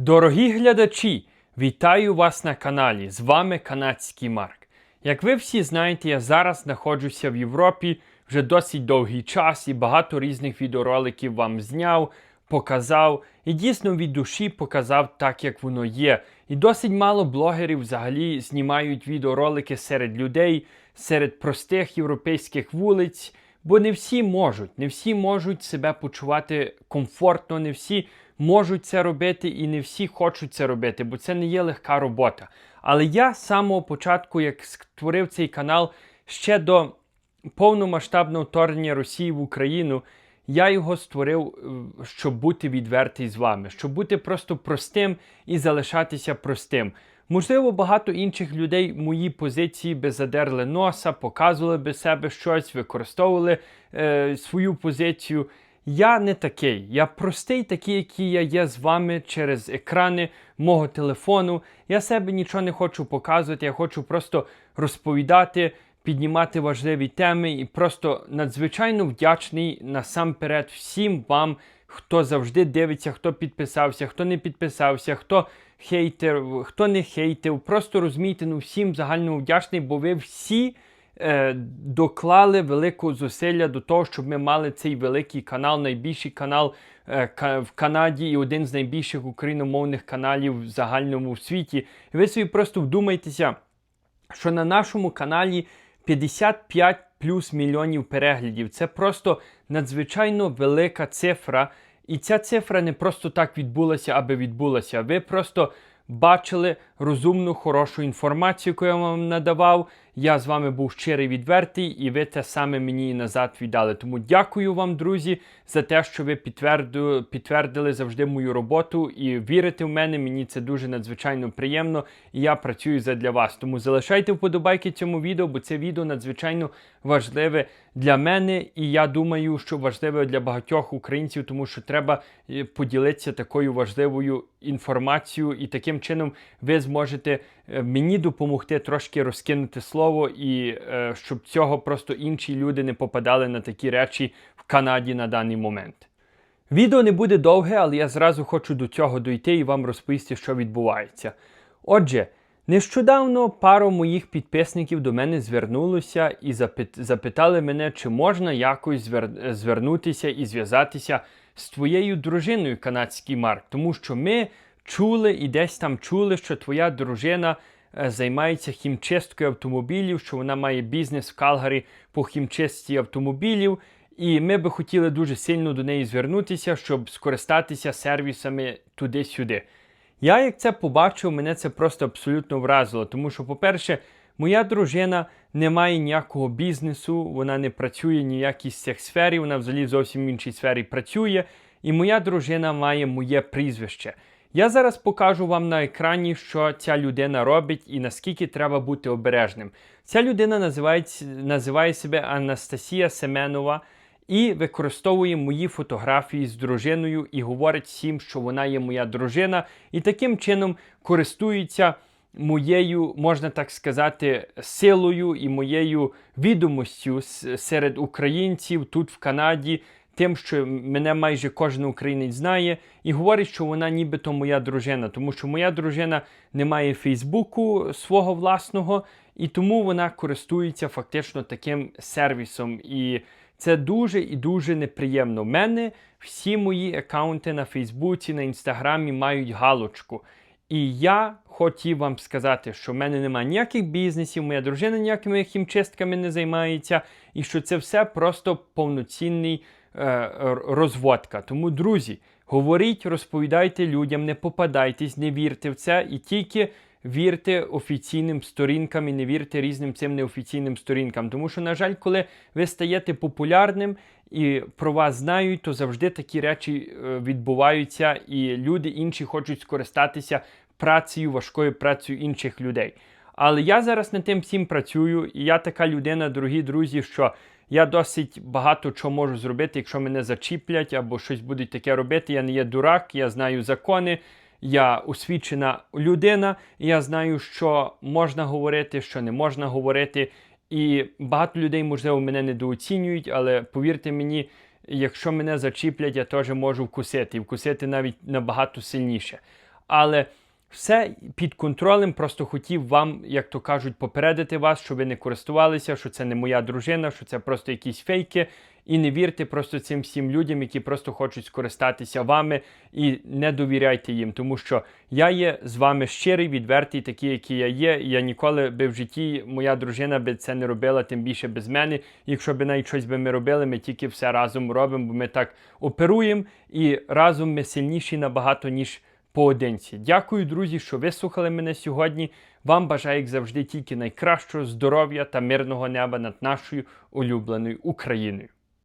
Дорогі глядачі, вітаю вас на каналі. З вами канадський Марк. Як ви всі знаєте, я зараз знаходжуся в Європі вже досить довгий час і багато різних відеороликів вам зняв, показав і дійсно від душі показав так, як воно є. І досить мало блогерів взагалі знімають відеоролики серед людей, серед простих європейських вулиць. Бо не всі можуть, не всі можуть себе почувати комфортно, не всі можуть це робити і не всі хочуть це робити, бо це не є легка робота. Але я з самого початку, як створив цей канал ще до повномасштабного вторгнення Росії в Україну, я його створив, е, щоб бути відвертий з вами, щоб бути просто простим і залишатися простим. Можливо, багато інших людей мої позиції би задерли носа, показували би себе щось, використовували е, свою позицію. Я не такий. Я простий, такий, який я є з вами через екрани мого телефону. Я себе нічого не хочу показувати, я хочу просто розповідати, піднімати важливі теми і просто надзвичайно вдячний насамперед всім вам, хто завжди дивиться, хто підписався, хто не підписався, хто хейтер, хто не хейтив. Просто розумійте, ну всім загально вдячний, бо ви всі е, доклали велику зусилля до того, щоб ми мали цей великий канал, найбільший канал е, в Канаді і один з найбільших україномовних каналів в загальному світі. І ви собі просто вдумайтеся, що на нашому каналі 55 плюс мільйонів переглядів. Це просто надзвичайно велика цифра. І ця цифра не просто так відбулася, аби відбулася. Ви просто бачили розумну, хорошу інформацію, яку я вам надавав. Я з вами був щирий відвертий, і ви те саме мені назад віддали. Тому дякую вам, друзі, за те, що ви підтвердили, підтвердили завжди мою роботу і вірите в мене. Мені це дуже надзвичайно приємно, і я працюю задля вас. Тому залишайте вподобайки цьому відео, бо це відео надзвичайно важливе для мене, і я думаю, що важливе для багатьох українців, тому що треба е, поділитися такою важливою інформацією, і таким чином ви зможете е, мені допомогти трошки розкинути слово, і е, щоб цього просто інші люди не попадали на такі речі в Канаді на даний момент. Відео не буде довге, але я зразу хочу до цього дойти і вам розповісти, що відбувається. Отже, нещодавно пару моїх підписників до мене звернулося і запитали мене, чи можна якось звер- звернутися і зв'язатися з твоєю дружиною, канадський Марк, тому що ми чули і десь там чули, що твоя дружина е, займається хімчисткою автомобілів, що вона має бізнес в Калгарі по хімчистці автомобілів. І ми би хотіли дуже сильно до неї звернутися, щоб скористатися сервісами туди-сюди. Я, як це побачив, мене це просто абсолютно вразило. Тому що, по-перше, моя дружина не має ніякого бізнесу, вона не працює ніякій з цих сфері, вона взагалі зовсім в іншій сфері працює. І моя дружина має моє прізвище. Я зараз покажу вам на екрані, що ця людина робить і наскільки треба бути обережним. Ця людина називається, називає себе Анастасія Семенова і використовує мої фотографії з дружиною і говорить всім, що вона є моя дружина, і таким чином користується моєю, можна так сказати, силою і моєю відомостю серед українців тут в Канаді. Тим, що мене майже кожен українець знає, і говорить, що вона нібито моя дружина, тому що моя дружина не має Фейсбуку свого власного, і тому вона користується фактично таким сервісом. І це дуже і дуже неприємно. У мене всі мої аккаунти на Фейсбуці, на інстаграмі мають галочку. І я хотів вам сказати, що в мене немає ніяких бізнесів, моя дружина ніякими хімчистками не займається, і що це все просто повноцінний розводка. Тому, друзі, говоріть, розповідайте людям, не попадайтесь, не вірте в це і тільки вірте офіційним сторінкам і не вірте різним цим неофіційним сторінкам. Тому що, на жаль, коли ви стаєте популярним і про вас знають, то завжди такі речі е, відбуваються, і люди інші хочуть скористатися працею, важкою працею інших людей. Але я зараз над тим всім працюю, і я така людина, дорогі друзі, що я досить багато чого можу зробити, якщо мене зачіплять або щось будуть таке робити. Я не є дурак, я знаю закони, я освічена людина, і я знаю, що можна говорити, що не можна говорити. І багато людей, можливо, мене недооцінюють, але повірте мені, якщо мене зачіплять, я теж можу вкусити, і вкусити навіть набагато сильніше. але все під контролем. Просто хотів вам, як то кажуть, попередити вас, що ви не користувалися, що це не моя дружина, що це просто якісь фейки. І не вірте просто цим всім людям, які просто хочуть скористатися вами, і не довіряйте їм, тому що я є з вами щирий, відвертий, такий, який я є. Я ніколи би в житті моя дружина би це не робила, тим більше без мене. Якщо б навіть щось би ми робили, ми тільки все разом робимо, бо ми так оперуємо, і разом ми сильніші набагато, ніж поодинці. Дякую, друзі, що вислухали мене сьогодні. Вам бажаю, як завжди, тільки найкращого здоров'я та мирного неба над нашою улюбленою Україною.